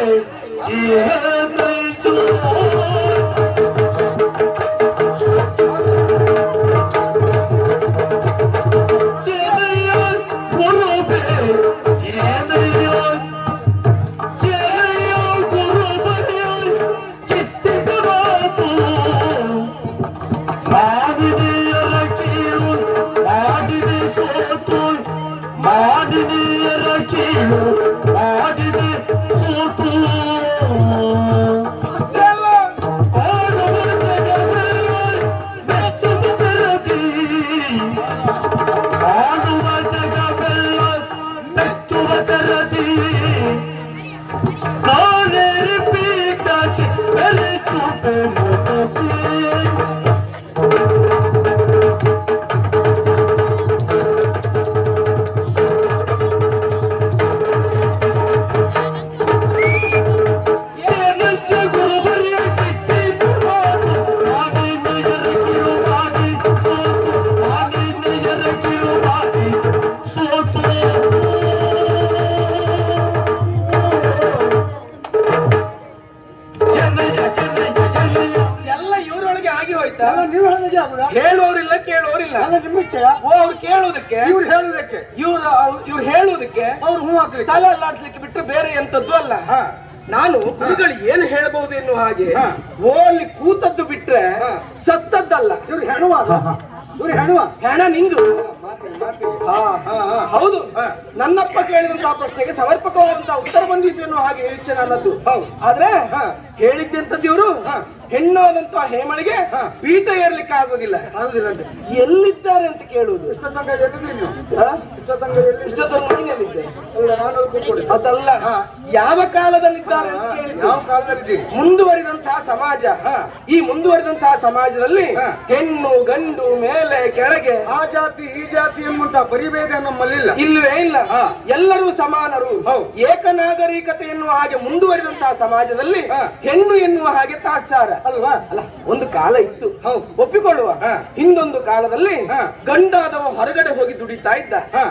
Yeah, প্রাণের পিতাকে তুমি ಆಗಿ ಹೋಯ್ತಾ? ನೀವು ಹೇಳಿದಾಗೆ ಆಗುದ? ಹೇಳುವವರಿಲ್ಲ ಕೇಳುವವರಿಲ್ಲ ಅಲ್ಲ ನಿಮ್ಮ ಇಚ್ಛೆಯ? ಓ ಅವ್ರು ಕೇಳೋದಕ್ಕೆ? ಇವ್ರು ಹೇಳುದಕ್ಕೆ? ಇವ್ರ ಇವ್ರು ಹೇಳೋದಕ್ಕೆ? ಅವ್ರು ಹೂ ಹಾಕ್ಲಿ ತಲೆ ಅಲ್ಲಾಡ್ಸ್ಲಿಕ್ಕೆ ಬಿಟ್ಟು ಬೇರೆ ಎಂತದ್ದು ಅಲ್ಲ. ಹಾ. ನಾನು ಗುರುಗಳು ಏನು ಹೇಳ್ಬಹುದು ಎನ್ನುವ ಹಾಗೆ ಓಲಿ ಕೂತದ್ದು ಬಿಟ್ರೆ. ಸತ್ತದ್ದಲ್ಲ. ಇವ್ರು ಹೆಣುವ ಇವ್ರು ಹೆಣುವ? ಹೆಣ ನಿಂದು. ಹೌದು. ನನ್ನಪ್ಪ ಕೇಳಿದಂತಹ ಪ್ರಶ್ನೆಗೆ ಸಮರ್ಪಕವಾದಂತಹ ಉತ್ತರ ಬಂದಿದ್ದು ಎನ್ನುವ ಹಾಗೆ ನಿರೀಕ್ಷೆ ನನ್ನದು ಹೌದು. ಆದ್ರೆ ಹಾ. ಹೇಳಿದ್ದಂತದ್ದು ಇವರು? ಹಾ. ಆದಂತ ಹೇಮಳಿಗೆ ಪೀತ ಪೀಠ ಏರ್ಲಿಕ್ಕೆ ಆಗುದಿಲ್ಲ. ಆಗುದಿಲ್ಲ ಅಂತೆ. ಎಲ್ಲಿದ್ದಾರೆ ಅಂತ ಕೇಳುವುದು? ಎಲ್ಲಿ? ಅಲ್ಲ ನಾನು ಕೂತ್ಕೊಳ್ಳಿ ಅದಲ್ಲ. ಯಾವ ಕಾಲದಲ್ಲಿದ್ದಾರೆ ಅಂತ ಕೇಳಿದ್ದು? ಯಾವ ಕಾಲದಲ್ಲಿ ಮುಂದುವರಿದಂತಹ ಸಮಾಜ. ಈ ಮುಂದುವರಿದಂತಹ ಸಮಾಜದಲ್ಲಿ ಹೆಣ್ಣು ಗಂಡು ಮೇಲೆ ಕೆಳಗೆ ಆ ಜಾತಿ ಈ ಜಾತಿ ಎಂಬಂತ ಪರಿಭೇದ ನಮ್ಮಲ್ಲಿಲ್ಲ. ಇಲ್ಲವೇ ಇಲ್ಲ. ಎಲ್ಲರೂ ಸಮಾನರು. ಏಕನಾಗರಿಕತೆ ಎನ್ನುವ ಹಾಗೆ ಮುಂದುವರಿದಂತಹ ಸಮಾಜದಲ್ಲಿ. ಹೆಣ್ಣು ಎನ್ನುವ ಹಾಗೆ ತಾತ್ಸಾರ. ಅಲ್ವಾ ಅಲ್ಲ ಒಂದು ಕಾಲ ಇತ್ತು. ಒಪ್ಪಿಕೊಳ್ಳುವ ಇನ್ನೊಂದು ಹಿಂದೊಂದು ಕಾಲದಲ್ಲಿ. ಗಂಡಾದವ ಹೊರಗಡೆ ಹೋಗಿ ದುಡಿತಾ ಇದ್ದ ಹಾ.